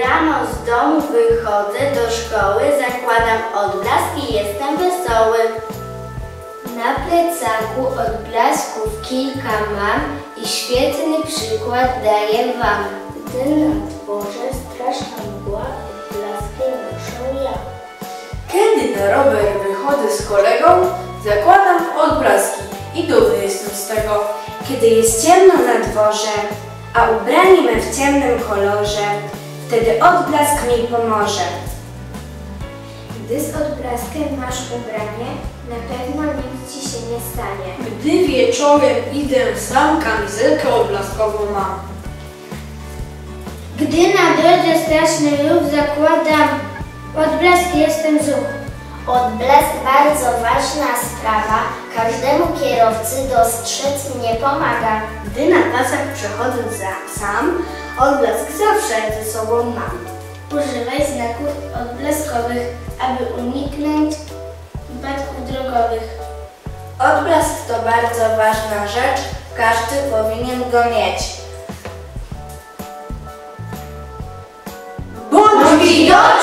rano z domu wychodzę do szkoły, zakładam odblask i jestem wesoły. Na plecaku odblasków kilka mam i świetny przykład daję wam. Gdy na dworze straszna mgła, odblaskiem noszę ja. Kiedy na rower wychodzę z kolegą, zakładam odblaski i dumny jestem z tego. Kiedy jest ciemno na dworze, a ubrani my w ciemnym kolorze, wtedy odblask mi pomoże. Gdy z odblaskiem masz ubranie, na pewno nic ci się nie stanie. Gdy wieczorem idę sam, kamizelkę odblaskową mam. Gdy na drodze straszny ruch zakładam odblask jestem zuch. Odblask bardzo ważna sprawa, każdemu kierowcy dostrzec mnie pomaga. Gdy na pasach przechodzę za, sam, odblask zawsze ze sobą mam. Używaj znaków odblaskowych, aby uniknąć wypadków drogowych. Odblask to bardzo ważna rzecz, każdy powinien go mieć. Bądź widoczny!